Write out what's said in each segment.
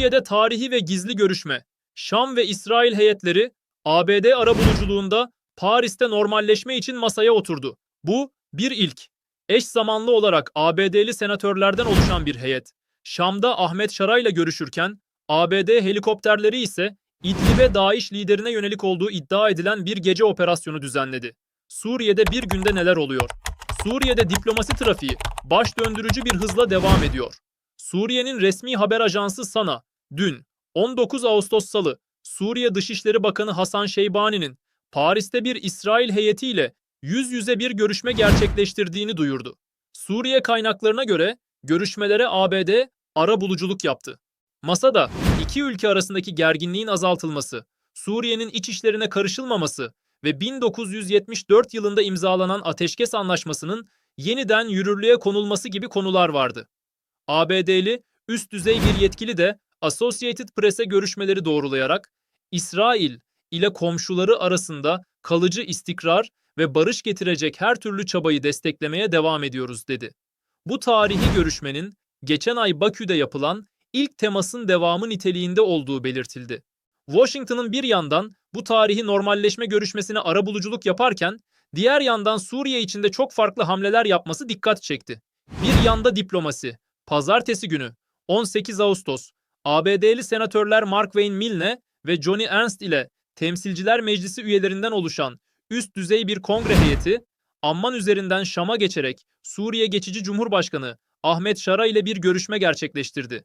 Suriye'de tarihi ve gizli görüşme. Şam ve İsrail heyetleri ABD arabuluculuğunda Paris'te normalleşme için masaya oturdu. Bu bir ilk. Eş zamanlı olarak ABD'li senatörlerden oluşan bir heyet. Şam'da Ahmet Şara ile görüşürken ABD helikopterleri ise İdlib'e DAEŞ liderine yönelik olduğu iddia edilen bir gece operasyonu düzenledi. Suriye'de bir günde neler oluyor? Suriye'de diplomasi trafiği baş döndürücü bir hızla devam ediyor. Suriye'nin resmi haber ajansı SANA dün 19 Ağustos Salı Suriye Dışişleri Bakanı Hasan Şeybani'nin Paris'te bir İsrail heyetiyle yüz yüze bir görüşme gerçekleştirdiğini duyurdu. Suriye kaynaklarına göre görüşmelere ABD ara buluculuk yaptı. Masada iki ülke arasındaki gerginliğin azaltılması, Suriye'nin iç işlerine karışılmaması ve 1974 yılında imzalanan ateşkes anlaşmasının yeniden yürürlüğe konulması gibi konular vardı. ABD'li üst düzey bir yetkili de Associated Press'e görüşmeleri doğrulayarak İsrail ile komşuları arasında kalıcı istikrar ve barış getirecek her türlü çabayı desteklemeye devam ediyoruz dedi. Bu tarihi görüşmenin geçen ay Bakü'de yapılan ilk temasın devamı niteliğinde olduğu belirtildi. Washington'ın bir yandan bu tarihi normalleşme görüşmesine arabuluculuk yaparken diğer yandan Suriye içinde çok farklı hamleler yapması dikkat çekti. Bir yanda diplomasi. Pazartesi günü 18 Ağustos ABD'li senatörler Mark Wayne Milne ve Johnny Ernst ile Temsilciler Meclisi üyelerinden oluşan üst düzey bir kongre heyeti Amman üzerinden Şam'a geçerek Suriye Geçici Cumhurbaşkanı Ahmet Şara ile bir görüşme gerçekleştirdi.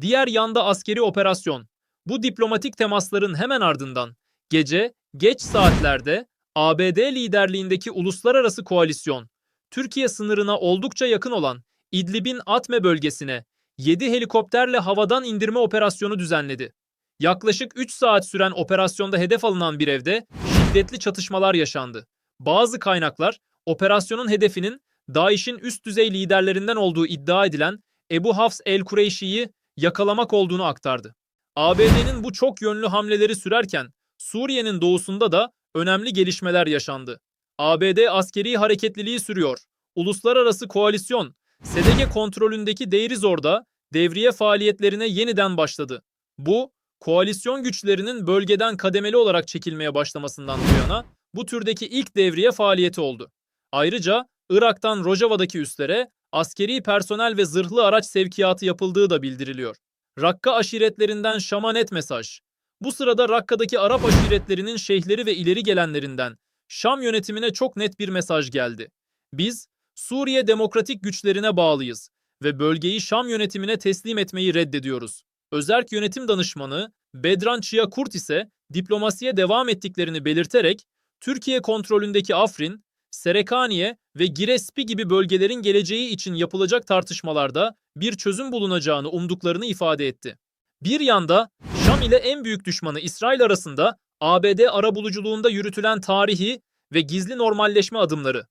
Diğer yanda askeri operasyon. Bu diplomatik temasların hemen ardından gece geç saatlerde ABD liderliğindeki uluslararası koalisyon Türkiye sınırına oldukça yakın olan İdlib'in Atme bölgesine 7 helikopterle havadan indirme operasyonu düzenledi. Yaklaşık 3 saat süren operasyonda hedef alınan bir evde şiddetli çatışmalar yaşandı. Bazı kaynaklar operasyonun hedefinin DAEŞ'in üst düzey liderlerinden olduğu iddia edilen Ebu Hafs el-Kureyşi'yi yakalamak olduğunu aktardı. ABD'nin bu çok yönlü hamleleri sürerken Suriye'nin doğusunda da önemli gelişmeler yaşandı. ABD askeri hareketliliği sürüyor. Uluslararası koalisyon SDG kontrolündeki Deirizor'da devriye faaliyetlerine yeniden başladı. Bu, koalisyon güçlerinin bölgeden kademeli olarak çekilmeye başlamasından bu yana bu türdeki ilk devriye faaliyeti oldu. Ayrıca Irak'tan Rojava'daki üslere askeri personel ve zırhlı araç sevkiyatı yapıldığı da bildiriliyor. Rakka aşiretlerinden Şam'a net mesaj. Bu sırada Rakka'daki Arap aşiretlerinin şeyhleri ve ileri gelenlerinden Şam yönetimine çok net bir mesaj geldi. Biz Suriye demokratik güçlerine bağlıyız ve bölgeyi Şam yönetimine teslim etmeyi reddediyoruz. Özerk Yönetim Danışmanı Bedran Çiyakurt ise diplomasiye devam ettiklerini belirterek Türkiye kontrolündeki Afrin, Serekaniye ve Girespi gibi bölgelerin geleceği için yapılacak tartışmalarda bir çözüm bulunacağını umduklarını ifade etti. Bir yanda Şam ile en büyük düşmanı İsrail arasında ABD arabuluculuğunda yürütülen tarihi ve gizli normalleşme adımları.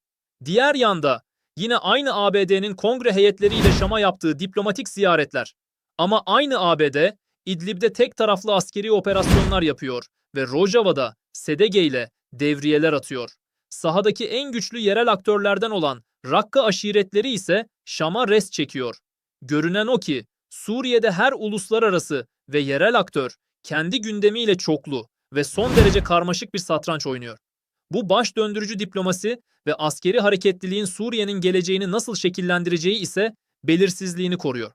Diğer yanda yine aynı ABD'nin kongre heyetleriyle Şam'a yaptığı diplomatik ziyaretler. Ama aynı ABD İdlib'de tek taraflı askeri operasyonlar yapıyor ve Rojava'da SDG ile devriyeler atıyor. Sahadaki en güçlü yerel aktörlerden olan Rakka aşiretleri ise Şam'a res çekiyor. Görünen o ki Suriye'de her uluslararası ve yerel aktör kendi gündemiyle çoklu ve son derece karmaşık bir satranç oynuyor. Bu baş döndürücü diplomasi ve askeri hareketliliğin Suriye'nin geleceğini nasıl şekillendireceği ise belirsizliğini koruyor.